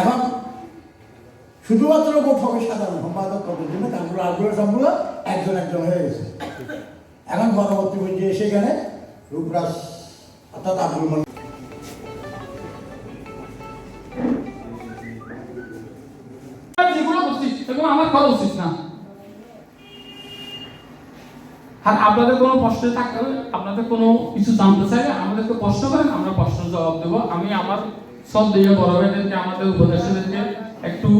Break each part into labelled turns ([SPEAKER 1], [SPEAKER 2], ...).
[SPEAKER 1] এখন শুধুমাত্র হবে সাধারণ সম্পাদক পদের জন্য তারপরে আগ্রহ সবগুলো একজন একজন হয়ে গেছে। এখন পরবর্তী পর্যায়ে সেখানে রূপরাজ অর্থাৎ আব্দুল মলিক
[SPEAKER 2] আমার করা উচিত না। আর আপনাদের কোনো প্রশ্ন থাকলে, আপনাদের কোনো কিছু জানতে চাইলে আমাদেরকে প্রশ্ন করেন, আমরা প্রশ্নের জবাব দেবো। আমি আমার সব দিয়ে বড় ভাইদেরকে আমাদের উপদেষ্টাদেরকে একটু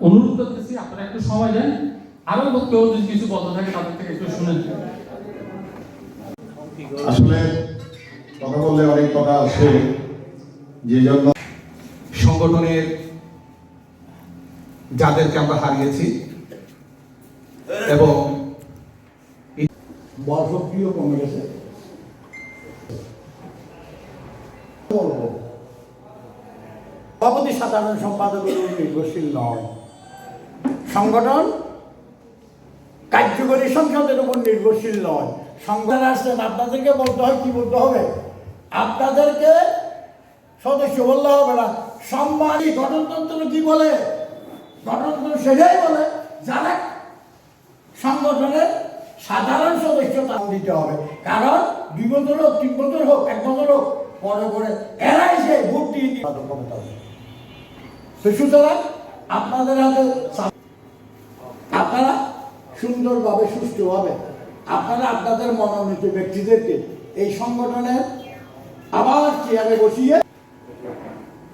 [SPEAKER 2] অনুরোধ করতেছি আপনারা একটু সময় দেন। আরও কেউ যদি কিছু বলতে থাকে তাদের থেকে একটু শুনেন
[SPEAKER 3] আসলে কথা বললে অনেক কথা আছে যে জন্য
[SPEAKER 4] সংগঠনের যাদেরকে আমরা হারিয়েছি এবং
[SPEAKER 1] বর্ষক্রিয় কমে গেছে সভাপতি সাধারণ সম্পাদকের নির্ভরশীল নয়। সংগঠন কার্যকরী সংসদের উপর নির্ভরশীল নয়। সংগঠন আসছেন আপনাদেরকে বলতে হয়, কি বলতে হবে? আপনাদেরকে সদস্য বললে হবে না। সম্মানী গঠনতন্ত্র কি বলে? গঠনতন্ত্র সেটাই বলে যারা সংগঠনের সাধারণ সদস্য তার দিতে হবে। কারণ দুই বছর হোক, তিন বছর হোক, এক বছর হোক, পরে পরে এরাই সে ভোট দিয়ে ক্ষমতা। সুতরাং আপনাদের হাতে আপনারা সুন্দরভাবে সুষ্ঠুভাবে আপনারা আপনাদের মনোনীত ব্যক্তিদেরকে এই সংগঠনের আবার চেয়ারে বসিয়ে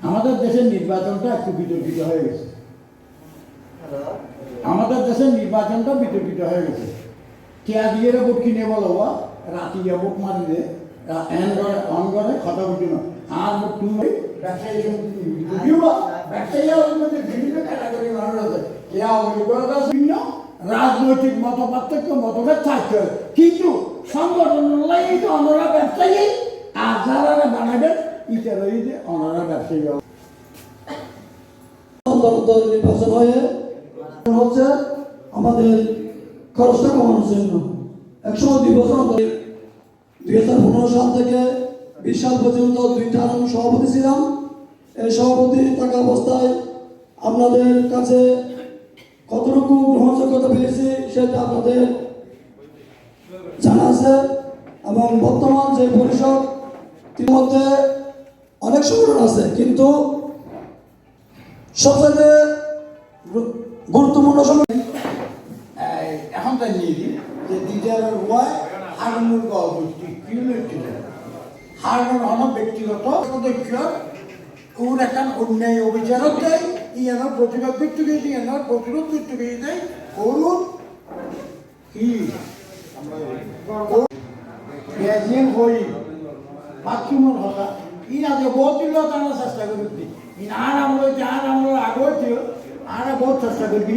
[SPEAKER 1] আমাদের দেশের নির্বাচনটা একটু বিতর্কিত হয়ে গেছে। আমাদের দেশের নির্বাচনটা বিতর্কিত হয়ে গেছে। কেয়া দিয়ে ভোট কিনে বলো বা রাতি ভোট মারি দে এন করে অন করে, কথা বুঝি না। আর তুমি রাজনৈতিক মত পার্থক্য মতভেদ থাকতে হবে। কিন্তু সংগঠন তো অনরা ব্যবসায়ী, আর যারা বানাবেন ইটা রয়েছে অনরা ব্যবসায়ী।
[SPEAKER 5] দল নির্বাচন হয়ে হচ্ছে আমাদের খরচটা কমানোর জন্য। একশো দুই বছর দুই হাজার পনেরো সাল থেকে বিশ সাল পর্যন্ত দুইটা আমি সভাপতি ছিলাম। এই সভাপতি থাকা অবস্থায় আপনাদের কাছে কতটুকু গ্রহণযোগ্যতা পেয়েছি সেটা আপনাদের জানা আছে এবং বর্তমান যে পরিষদ এর মধ্যে অনেক সংগঠন আছে, কিন্তু সবচেয়ে গুরুত্বপূর্ণ সময়
[SPEAKER 1] এখন তাই নিয়ে দিই যে দ্বিতীয় হারমোন গল্প কিউলেটিভ হারমোন হল ব্যক্তিগত সদস্য ওর এখন অন্যায় অবিচারক দেয়, ইয়ানোর প্রতিবাদ করতে গিয়েছে ইয়ানোর প্রতিরোধ করতে গিয়েছে করুন। কি? গ্যাজিয়ান হই, বাথরুমের কথা ইনা যে বহুত দিল তারা চেষ্টা করবি। ইন আর আমরা আর আমরা আগে আর বহুত চেষ্টা করবি।